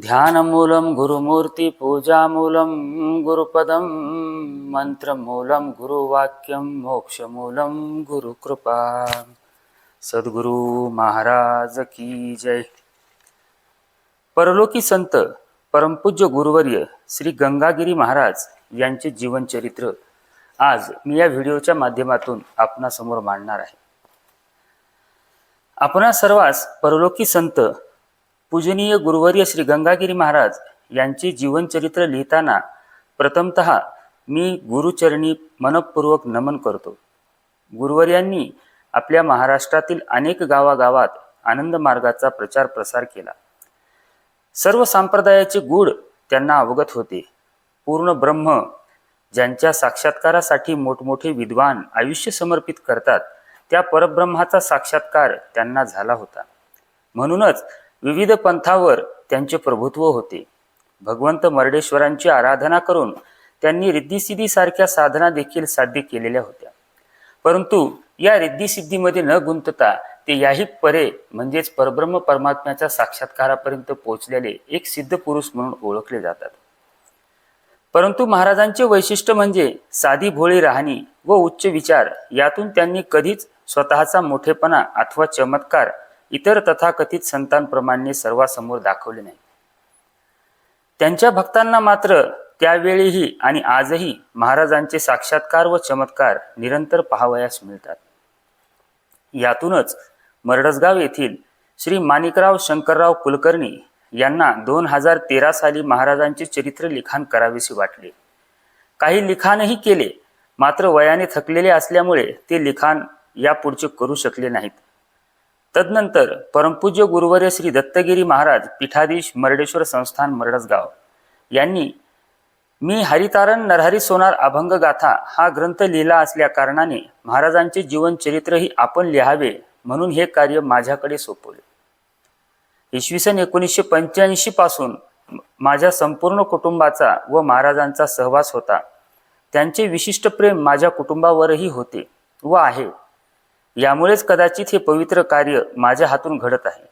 ध्यानमूलं गुरुमूर्तिपूजामूलं गुरुपदं मन्त्रमूलं गुरुवाक्यं मोक्षमूलं गुरुकृपा। सद्गुरु महाराज की जय। परलोकी संत परमपूज्य गुरुवर्य श्री गंगागिरी महाराज यांचे जीवनचरित्र आज मी या व्हिडिओच्या माध्यमातून आपणासमोर मांडणार आहे. आपणा सर्वांस परलोकी संत पूजनीय गुरुवर्य श्री गंगागिरी महाराज यांचे जीवनचरित्र लिहिताना प्रथमत मी गुरुचरणी मनपूर्वक नमन करतो. गुरुवर्यांनी आपल्या महाराष्ट्रातील अनेक गावागावात आनंद मार्गाचा प्रचार प्रसार केला. सर्व संप्रदायाचे गुढ त्यांना अवगत होते. पूर्ण ब्रह्म ज्यांच्या साक्षात्कारासाठी मोठमोठे विद्वान आयुष्य समर्पित करतात त्या परब्रह्माचा साक्षात्कार त्यांना झाला होता. म्हणूनच विविध पंथावर त्यांचे प्रभुत्व होते. भगवंत मर्डेश्वरांची आराधना करून त्यांनी रिद्धिसिद्धीसारख्या साधना देखील साध्य केलेल्या होत्या. परंतु या रिद्धिसिद्धीमध्ये न गुंतता ते याही परे म्हणजेच परब्रह्म परमात्म्याच्या साक्षात्कारापर्यंत पोहोचलेले एक सिद्ध पुरुष म्हणून ओळखले जातात. परंतु महाराजांचे वैशिष्ट्य म्हणजे साधी भोळी राहणी व उच्च विचार यातून त्यांनी कधीच स्वतःचा मोठेपणा अथवा चमत्कार इतर तथाकथित संतांप्रमाणे सर्वांसमोर दाखवले नाही. त्यांच्या भक्तांना मात्र त्यावेळीही आणि आजही महाराजांचे साक्षात्कार व चमत्कार निरंतर पाहावयास मिळतात. यातूनच मरडसगाव येथील श्री माणिकराव शंकरराव कुलकर्णी यांना दोन हजार तेरा साली महाराजांचे चरित्र लिखाण करावेसे वाटले. काही लिखाणही केले मात्र वयाने थकलेले असल्यामुळे ते लिखाण यापुढचे करू शकले नाहीत. तदनंतर परमपूज्य गुरुवर्य श्री दत्तगिरी महाराज पीठाधीश मर्डेश्वर संस्थान मरडसगाव यांनी मी हरितारण नरहरी सोनार अभंग गाथा हा ग्रंथ लिहिला असल्या कारणाने महाराजांचे जीवनचरित्रही आपण लिहावे म्हणून हे कार्य माझ्याकडे सोपवले. इसवी सन एकोणीसशे पंच्याऐंशी पासून माझ्या संपूर्ण कुटुंबाचा व महाराजांचा सहवास होता. त्यांचे विशिष्ट प्रेम माझ्या कुटुंबावरही होते व आहे. यामुळेच कदाचित हे पवित्र कार्य माझ्या हातून घडत आहे.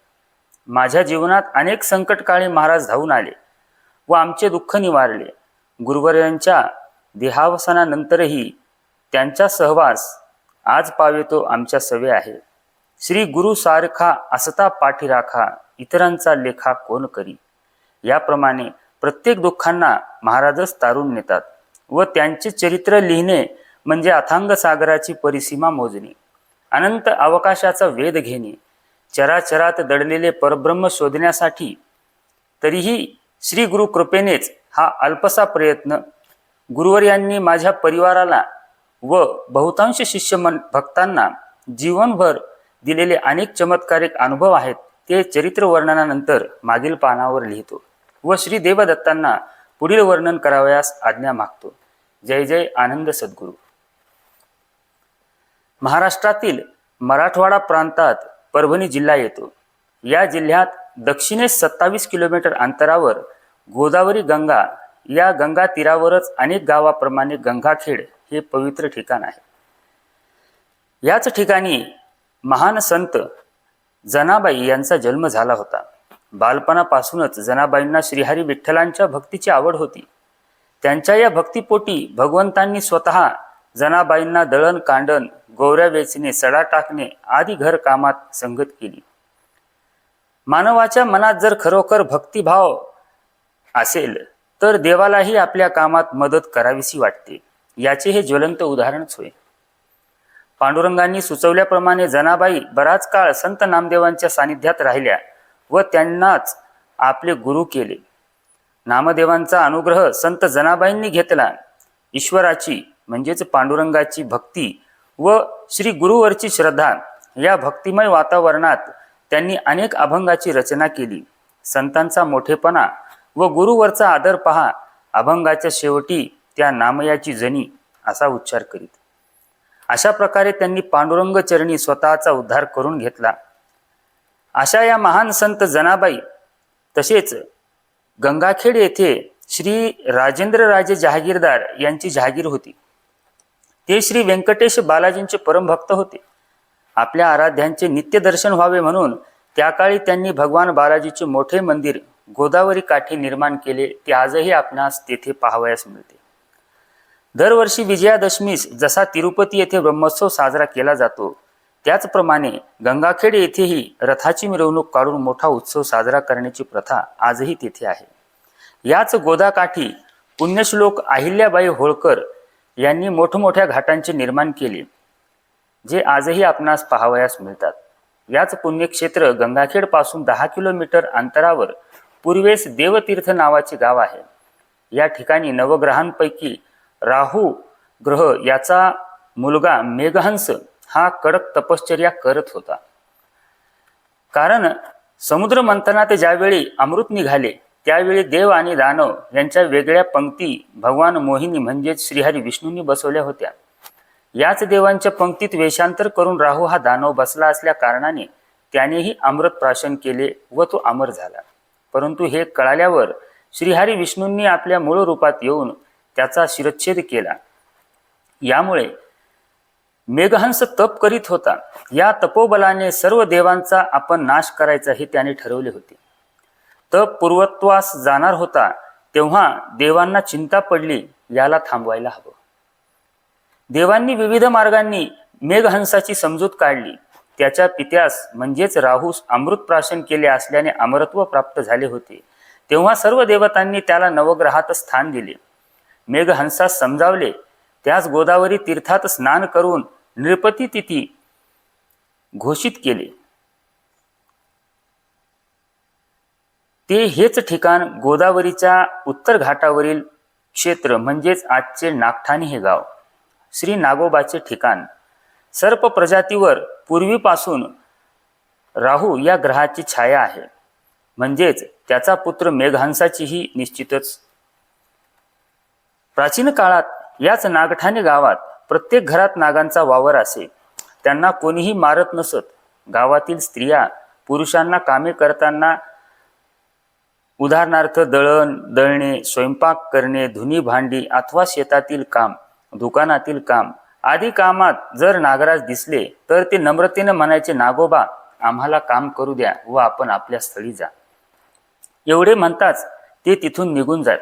माझ्या जीवनात अनेक संकटकाळी महाराज धावून आले व आमचे दुःख निवारले. गुरुवर्यांच्या देहावसानानंतरही त्यांचा सहवास आज पावेतो आमच्या सवे आहे. श्री गुरु सारखा असता पाठीराखा इतरांचा लेखा कोण करी? याप्रमाणे प्रत्येक दुःखांना महाराजच तारून नेतात व त्यांचे चरित्र लिहिणे म्हणजे अथांग सागराची परिसीमा मोजणे. अनंत अवकाशाचा वेध घेणे चराचरात दडलेले परब्रह्म शोधण्यासाठी तरीही श्री गुरु कृपेनेच हा अल्पसा प्रयत्न गुरुवर यांनी माझ्या परिवाराला व बहुतांश शिष्यमन भक्तांना जीवनभर दिलेले अनेक चमत्कारिक अनुभव आहेत ते चरित्र वर्णनानंतर मागील पानावर लिहितो व श्री देवदत्तांना पुढील वर्णन करावयास आज्ञा मागतो. जय जय आनंद सद्गुरू. महाराष्ट्रातील मराठवाडा प्रांतात परभणी जिल्हा येतो. या जिल्ह्यात दक्षिणेस सत्तावीस किलोमीटर अंतरावर गोदावरी गंगा या गंगा तीरावरच अनेक गावाप्रमाणे गंगाखेड हे पवित्र ठिकाण आहे. याच ठिकाणी महान संत जनाबाई यांचा जन्म झाला होता. बालपणापासूनच जनाबाईंना श्रीहरी विठ्ठलांच्या भक्तीची आवड होती. त्यांच्या या भक्तीपोटी भगवंतांनी स्वतः जनाबाईंना दळण कांडण गोवऱ्या वेचणे सडा टाकणे आदी घर कामात संगत केली. मानवाच्या मनात जर खरोखर भक्तिभाव असेल तर देवालाही आपल्या कामात मदत करावीशी वाटते. याचे हे ज्वलंत उदाहरणच होय. पांडुरंगांनी सुचवल्याप्रमाणे जनाबाई बराच काळ संत नामदेवांच्या सानिध्यात राहिल्या व त्यांनाच आपले गुरु केले. नामदेवांचा अनुग्रह संत जनाबाईंनी घेतला. ईश्वराची म्हणजेच पांडुरंगाची भक्ती व श्री गुरुवरची श्रद्धा या भक्तिमय वातावरणात त्यांनी अनेक अभंगाची रचना केली. संतांचा मोठेपणा व गुरुवरचा आदर पहा अभंगाच्या शेवटी त्या नामयाची जणी असा उच्चार करीत. अशा प्रकारे त्यांनी पांडुरंग चरणी स्वतःचा उद्धार करून घेतला. अशा या महान संत जनाबाई तसेच गंगाखेड येथे श्री राजेंद्र राजे जहागीरदार यांची जहागीर होती. ते श्री व्यंकटेश बालाजींचे परमभक्त होते. आपल्या आराध्यांचे नित्य दर्शन व्हावे म्हणून त्या काळी त्यांनी भगवान बालाजीचे मोठे मंदिर गोदावरी काठी निर्माण केले ते आजही आपणास तेथे पाहावयास मिळते. दरवर्षी विजयादशमीस जसा तिरुपती येथे ब्रह्मोत्सव साजरा केला जातो त्याचप्रमाणे गंगाखेड येथेही रथाची मिरवणूक काढून मोठा उत्सव साजरा करण्याची प्रथा आजही तेथे आहे. याच गोदाकाठी पुण्यश्लोक अहिल्याबाई होळकर यांनी मोठमोठ्या घाटांचे निर्माण केले जे आजही आपणास पाहावयास मिळतात. याच पुण्यक्षेत्र गंगाखेडपासून दहा किलोमीटर अंतरावर पूर्वेस देवतीर्थ नावाचे गाव आहे. या ठिकाणी नवग्रहांपैकी राहू ग्रह याचा मुलगा मेघहंस हा कडक तपश्चर्या करत होता. कारण समुद्र मंथनात ज्यावेळी अमृत निघाले त्यावेळी देव आणि दानव यांच्या वेगळ्या पंक्ती भगवान मोहिनी म्हणजेच श्रीहरी विष्णूंनी बसवल्या होत्या. याच देवांच्या पंक्तीत वेशांतर करून राहू हा दानव बसला असल्या कारणाने त्यानेही अमृत प्राशन केले व तो अमर झाला. परंतु हे कळाल्यावर श्रीहरी विष्णूंनी आपल्या मूळ रूपात येऊन त्याचा शिरच्छेद केला. यामुळे मेघहंस तप करीत होता. या तपोबलाने सर्व देवांचा आपण नाश करायचा हे त्याने ठरवले होते. तप पूर्वत्वास जाणार होता तेव्हा देवांना चिंता पडली याला थांबवायला हवं. देवांनी विविध मार्गांनी मेघहंसाची समजूत काढली. त्याच्या पित्यास म्हणजेच राहूस अमृत प्राशन केले असल्याने अमरत्व प्राप्त झाले होते. तेव्हा सर्व देवतांनी त्याला नवग्रहात स्थान दिले. मेघहंसास समजावले. त्यास गोदावरी तीर्थात स्नान करून नृपती तिथी घोषित केले. ते हेच ठिकाण गोदावरीच्या उत्तर घाटावरील क्षेत्र म्हणजेच आजचे नागठाणी हे गाव. श्री नागोबाचे ठिकाण. सर्प प्रजातीवर पूर्वीपासून राहू या ग्रहाची छाया आहे. म्हणजेच त्याचा पुत्र मेघहंसाचीही निश्चितच. प्राचीन काळात याच नागठाणे गावात प्रत्येक घरात नागांचा वावर असे. त्यांना कोणीही मारत नसत. गावातील स्त्रिया पुरुषांना कामे करताना उदाहरणार्थ दळण दळणे स्वयंपाक करणे धुनी भांडी अथवा शेतातील काम दुकानातील काम आदी कामात जर नागराज दिसले तर ते नम्रतेने म्हणायचे नागोबा आम्हाला काम करू द्या व आपण आपल्या स्थळी जा. एवढे म्हणताच ते तिथून निघून जात.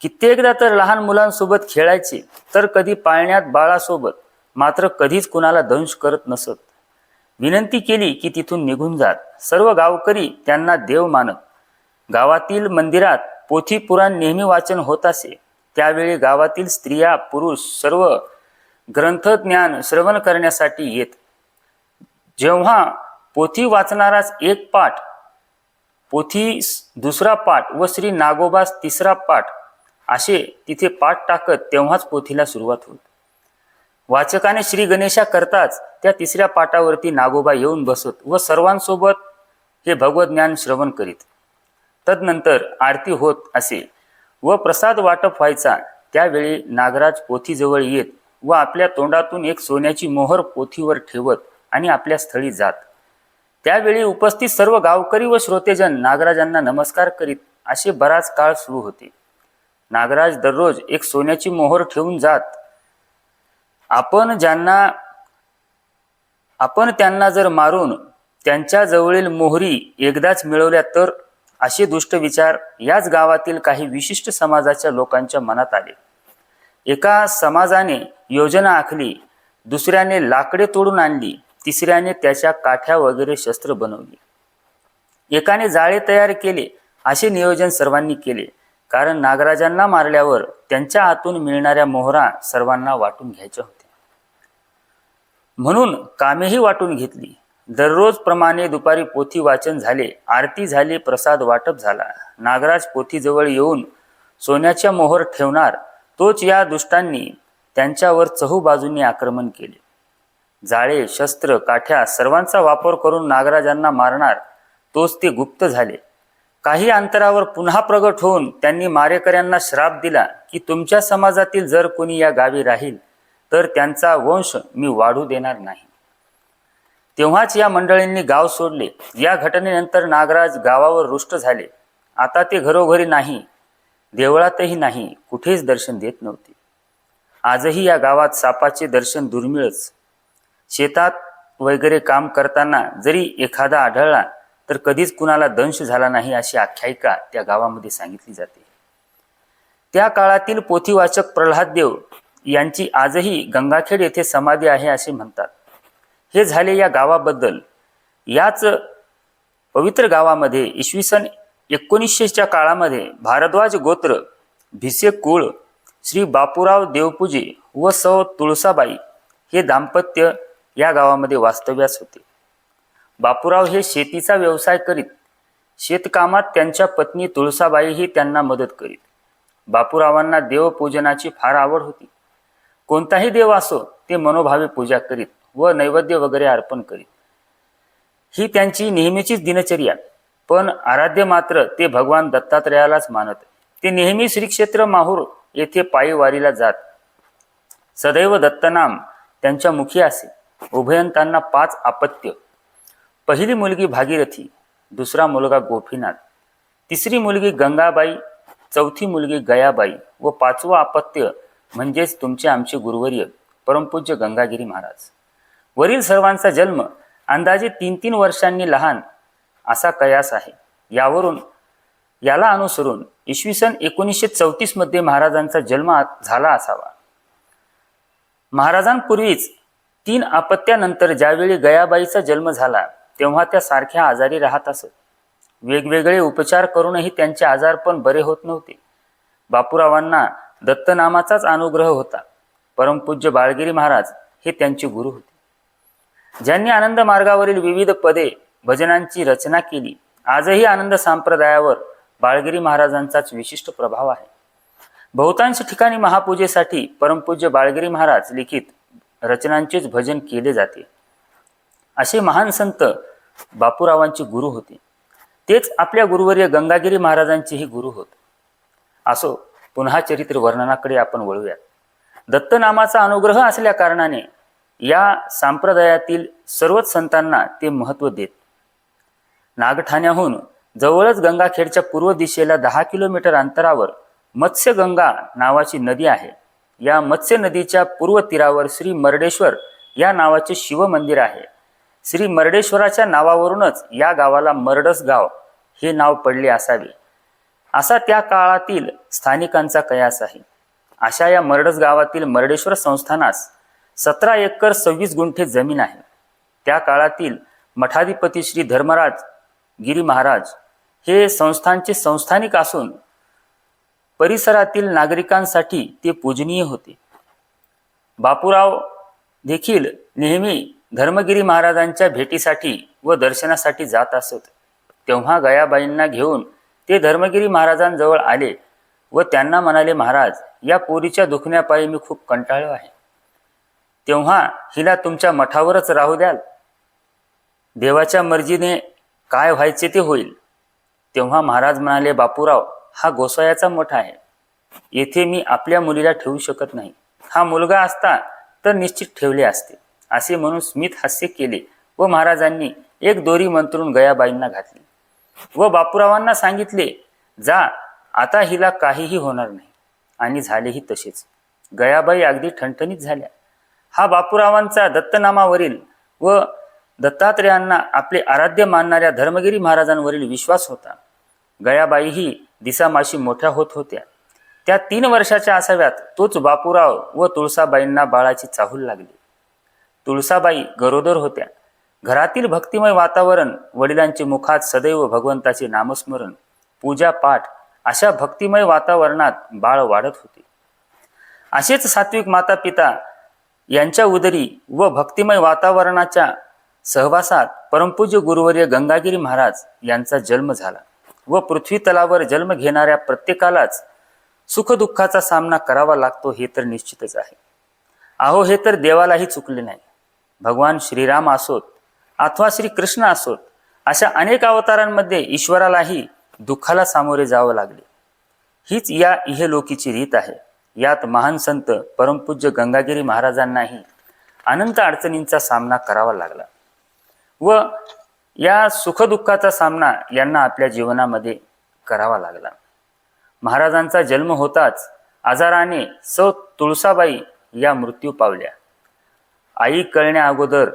कित्येकदा तर लहान मुलांसोबत खेळायचे तर कधी पाळण्यात बाळासोबत मात्र कधीच कुणाला दंश करत नसत. विनंती केली की तिथून निघून जात. सर्व गावकरी त्यांना देव मानत गावातील मंदिरात पोथी पुराण नेहमी वाचन होत असे. त्यावेळी गावातील स्त्रिया पुरुष सर्व ग्रंथज्ञान श्रवण करण्यासाठी येत. जेव्हा पोथी वाचणाराच एक पाठ पोथी दुसरा पाठ व श्री नागोबास तिसरा पाठ असे तिथे पाठ टाकत तेव्हाच पोथीला सुरुवात होत. वाचकाने श्री गणेशा करताच त्या तिसऱ्या पाठावरती नागोबा येऊन बसत व सर्वांसोबत हे भगवत ज्ञान श्रवण करीत. तदनंतर आरती होत असे व प्रसाद वाटप व्हायचा. त्यावेळी नागराज पोथीजवळ येत व आपल्या तोंडातून एक सोन्याची मोहर पोथीवर ठेवत आणि आपल्या स्थळी जात. त्यावेळी उपस्थित सर्व गावकरी व श्रोतेजन नागराजांना नमस्कार करीत असे बराच काळ सुरू होते. नागराज दररोज एक सोन्याची मोहर ठेवून जात. आपण ज्यांना आपण त्यांना जर मारून त्यांच्या जवळील मोहरी एकदाच मिळवल्या तर असे दुष्ट विचार याच गावातील काही विशिष्ट समाजाच्या लोकांच्या मनात आले. एका समाजाने योजना आखली दुसऱ्याने लाकडे तोडून आणली तिसऱ्याने त्याच्या काठ्या वगैरे शस्त्र बनवली. एकाने जाळे तयार केले असे नियोजन सर्वांनी केले कारण नागराजांना मारल्यावर त्यांच्या हातून मिळणाऱ्या मोहरा सर्वांना वाटून घ्यायच्या होत्या. म्हणून कामेही वाटून घेतली. दररोजप्रमाणे दुपारी पोथी वाचन झाले आरती झाली प्रसाद वाटप झाला. नागराज पोथीजवळ येऊन सोन्याच्या मोहर ठेवणार तोच या दुष्टांनी त्यांच्यावर चहूबाजूंनी आक्रमण केले. जाळे शस्त्र काठ्या सर्वांचा वापर करून नागराजांना मारणार तोच ते गुप्त झाले. काही अंतरावर पुन्हा प्रगट होऊन त्यांनी मारेकऱ्यांना श्राप दिला की तुमच्या समाजातील जर कोणी या गावी राहील तर त्यांचा वंश मी वाढू देणार नाही. तेव्हाच या मंडळींनी गाव सोडले. या घटनेनंतर नागराज गावावर रुष्ट झाले. आता ते घरोघरी नाही. देवळातही नाही. कुठेच दर्शन देत नव्हते. आजही या गावात सापाचे दर्शन दुर्मिळच. शेतात वगैरे काम करताना जरी एखादा आढळला तर कधीच कुणाला दंश झाला नाही अशी आख्यायिका त्या गावामध्ये सांगितली जाते. त्या काळातील पोथीवाचक प्रल्हाद देव यांची आजही गंगाखेड येथे समाधी आहे असे म्हणतात. हे झाले या गावाबद्दल. याच पवित्र गावामध्ये इसवी सन एकोणीसशेच्या काळामध्ये भारद्वाज गोत्र भिसे कुळ श्री बापूराव देवपूजे व सौ तुळसाबाई हे दाम्पत्य या गावामध्ये वास्तव्यास होते. बापूराव हे शेतीचा व्यवसाय करीत शेतकामात त्यांच्या पत्नी तुळसाबाईही त्यांना मदत करीत. बापूरावांना देवपूजनाची फार आवड होती. कोणताही देव असो ते मनोभावे पूजा करीत. व नैवेद्य वगैरे अर्पण करीत. ही त्यांची नेहमीचीच दिनचर्या पण आराध्य मात्र ते भगवान दत्तात्रयालाच मानत. ते नेहमी श्रीक्षेत्र माहूर येथे पायी वारीला जात. सदैव दत्तनाम त्यांच्या मुखी असे. उभयंतांना पाच अपत्य. पहिली मुलगी भागीरथी दुसरा मुलगा गोपीनाथ तिसरी मुलगी गंगाबाई चौथी मुलगी गयाबाई व पाचवं अपत्य म्हणजेच तुमचे आमचे गुरुवर्य परमपूज्य गंगागिरी महाराज. वरील सर्वांचा जन्म अंदाजे तीन तीन वर्षांनी लहान असा कयास आहे. यावरून याला अनुसरून इसवी सन एकोणीसशे चौतीसमध्ये महाराजांचा जन्म झाला असावा. महाराजांपूर्वीच तीन अपत्यानंतर ज्यावेळी गयाबाईचा जन्म झाला तेव्हा त्या सारख्या आजारी राहत असत. वेगवेगळे उपचार करूनही त्यांचे आजारपण बरे होत नव्हते. बापूरावांना दत्तनामाचाच अनुग्रह होता. परमपूज्य बाळगिरी महाराज हे त्यांचे गुरु होते. ज्यांनी आनंद मार्गावरील विविध पदे भजनांची रचना केली आजही आनंद संप्रदायावर बाळगिरी महाराजांचाच विशिष्ट प्रभाव आहे. बहुतांश ठिकाणी महापूजेसाठी परमपूज्य बाळगिरी महाराज लिखित रचनांचेच भजन केले जाते. असे महान संत बापूरावांचे गुरु होते. तेच आपल्या गुरुवर्य गंगागिरी महाराजांचेही गुरु होत. असो पुन्हा चरित्र वर्णनाकडे आपण वळूयात. दत्तनामाचा अनुग्रह असल्या कारणाने या संप्रदायातील सर्वच संतांना ते महत्त्व देत. नागठाण्याहून जवळच गंगाखेडच्या पूर्व दिशेला दहा किलोमीटर अंतरावर मत्स्यगंगा नावाची नदी आहे. या मत्स्य नदीच्या पूर्व तीरावर श्री मर्डेश्वर या नावाचे शिवमंदिर आहे. श्री मर्डेश्वराच्या नावावरूनच या गावाला मर्डस गाव हे नाव पडले असावे. असा त्या काळातील स्थानिकांचा कयास आहे. अशा या मर्डस गावातील मर्डेश्वर संस्थानास सतरा एकर सव्वीस गुंठे जमीन आहे. त्या काळातील मठाधिपती श्री धर्मराज गिरी महाराज हे संस्थांचे संस्थानिक असून परिसरातील नागरिकांसाठी ते पूजनीय होते. बापूराव देखील नेहमी धर्मगिरी महाराजांच्या भेटीसाठी व दर्शनासाठी जात असत. तेव्हा गयाबाईंना घेऊन ते धर्मगिरी महाराजांजवळ आले व त्यांना म्हणाले महाराज या पोरीच्या दुखण्यापायी मी खूप कंटाळलो आहे. तेव्हा हिला तुमच्या मठावरच राहू द्याल. देवाच्या मर्जीने काय व्हायचे ते होईल. तेव्हा महाराज म्हणाले बापूराव हा गोसायाचा मठ आहे. येथे मी आपल्या मुलीला ठेवू शकत नाही. हा मुलगा असता तर निश्चित ठेवले असते. असे म्हणून स्मित हास्य केले व महाराजांनी एक दोरी मंत्रून गयाबाईंना घातली. व बापूरावांना सांगितले जा आता हिला काहीही होणार नाही. आणि झालेही तसेच. गयाबाई अगदी ठणठणीत झाल्या. हा बापूरावांचा दत्तनामावरील व दत्तात्रेयांना आपले आराध्य मानणाऱ्या धर्मगिरी महाराजांवरील विश्वास होता. गयाबाईही दिसामाशी मोठ्या होत होत्या. त्या तीन वर्षाच्या असाव्यात तोच बापूराव व तुळसाबाईंना बाळाची चाहूल लागली. तुळसाबाई गरोदर होत्या. घरातील भक्तिमय वातावरण वडिलांचे मुखात सदैव भगवंताचे नामस्मरण पूजा पाठ अशा भक्तिमय वातावरणात बाळ वाढत होते. असेच सात्विक माता पिता यांच्या उदरी व भक्तिमय वातावरणाच्या सहवासात परमपूज्य गुरुवर्य गंगागिरी महाराज यांचा जन्म झाला व पृथ्वी तलावर जन्म घेणाऱ्या प्रत्येकालाच सुखदुःखाचा सामना करावा लागतो हे तर निश्चितच आहे. अहो हे तर देवालाही चुकले नाही. भगवान श्रीराम असोत अथवा श्री कृष्ण असोत अशा अनेक अवतारांमध्ये ईश्वरालाही दुःखाला सामोरे जावं लागले. हीच या इहलोकीची रीत आहे. यात महान संत परमपूज्य गंगागिरी महाराजांनाही अनंत अडचणींचा सामना करावा लागला व या सुखदुःखाचा सामना यांना आपल्या जीवनामध्ये करावा लागला. महाराजांचा जन्म होताच आजाराने सौ तुळसाबाई या मृत्यू पावल्या. आई कळण्या अगोदर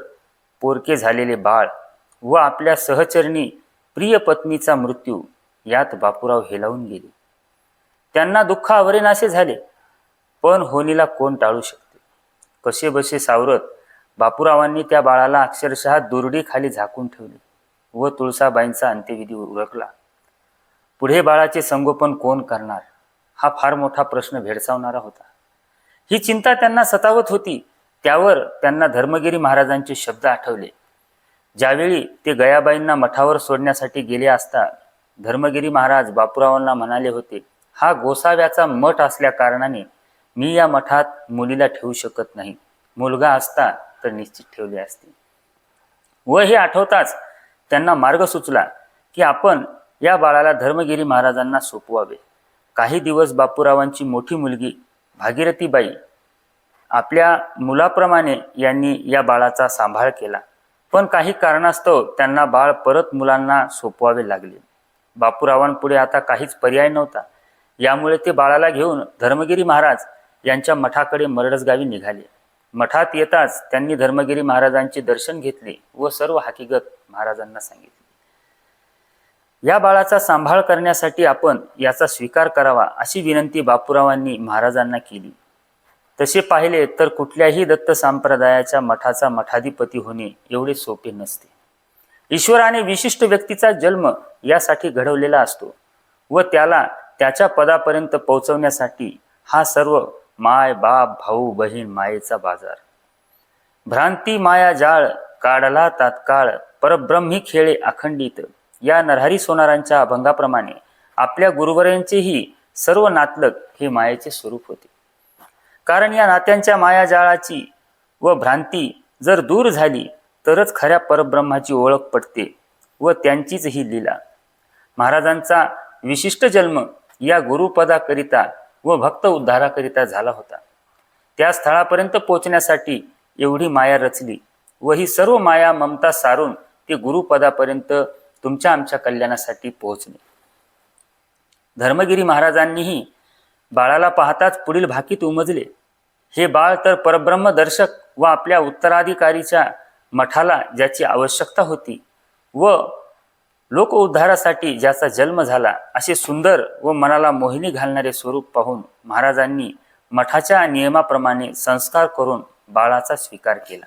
पोरके झालेले बाळ व आपल्या सहचरणी प्रिय पत्नीचा मृत्यू यात बापूराव हेलावून गेले. त्यांना दुःख आवरेनासे झाले. पण होणीला कोण टाळू शकते? कसे बसे सावरत? बापूरावांनी त्या बाळाला अक्षरशः दुरडीखाली झाकून ठेवले व तुळसाबाईंचा अंत्यविधी उरकला. पुढे बाळाचे संगोपन कोण करणार? हा फार मोठा प्रश्न भेडसावणारा होता. ही चिंता त्यांना सतावत होती. त्यावर त्यांना धर्मगिरी महाराजांचे शब्द आठवले. ज्यावेळी ते गयाबाईंना मठावर सोडण्यासाठी गेले असता धर्मगिरी महाराज बापूरावांना म्हणाले होते हा गोसाव्याचा मठ असल्या कारणाने मी या मठात मुलीला ठेवू शकत नाही. मुलगा असता तर निश्चित ठेवले असते. व हे आठवताच त्यांना मार्ग सुचला की आपण या बाळाला धर्मगिरी महाराजांना सोपवावे. काही दिवस बापूरावांची मोठी मुलगी भागीरथीबाई आपल्या मुलाप्रमाणे यांनी या बाळाचा सांभाळ केला. पण काही कारणास्तव त्यांना बाळ परत मुलांना सोपवावे लागले. बापूरावांपुढे आता काहीच पर्याय नव्हता. यामुळे ते बाळाला घेऊन धर्मगिरी महाराज यांच्या मठाकडे मरडसगावी निघाले. मठात येताच त्यांनी धर्मगिरी महाराजांचे दर्शन घेतले व सर्व हकीकत महाराजांना सांगितली. या बाळाचा सांभाळ करण्यासाठी आपण याचा स्वीकार करावा अशी विनंती बापूरावांनी महाराजांना केली. तसे पाहिले तर कुठल्याही दत्त संप्रदायाच्या मठाचा मठाधिपती होणे एवढे सोपे नसते. ईश्वराने विशिष्ट व्यक्तीचा जन्म यासाठी घडवलेला असतो व त्याला त्याच्या पदापर्यंत पोहोचवण्यासाठी हा सर्व माय बाप भाऊ बहीण मायेचा बाजार. भ्रांती माया जाळ काढला तात्काळ परब्रह्मी खेळे अखंडित. या नरहरी सोनारांच्या अभंगाप्रमाणे आपल्या गुरुवरांचेही सर्व नातलग हे मायेचे स्वरूप होते. कारण या नात्यांच्या मायाजाळाची व भ्रांती जर दूर झाली तरच खऱ्या परब्रह्माची ओळख पडते व त्यांचीच ही लीला. महाराजांचा विशिष्ट जन्म या गुरुपदाकरिता व भक्त उद्धाराकरिता झाला होता. त्या स्थळापर्यंत पोचण्यासाठी एवढी माया रचली व ही सर्व माया ममता सारून ते गुरुपदापर्यंत तुमच्या आमच्या कल्याणासाठी पोहोचणे धर्मगिरी महाराजांनीही बाळाला पाहताच पुढील भाकीत उमजले. हे बाळ तर परब्रह्म दर्शक व आपल्या उत्तराधिकारीच्या मठाला ज्याची आवश्यकता होती व लोक उद्धारासाठी ज्याचा जन्म झाला असे सुंदर व मनाला मोहिनी घालणारे स्वरूप पाहून महाराजांनी मठाच्या नियमाप्रमाणे संस्कार करून बाळाचा स्वीकार केला.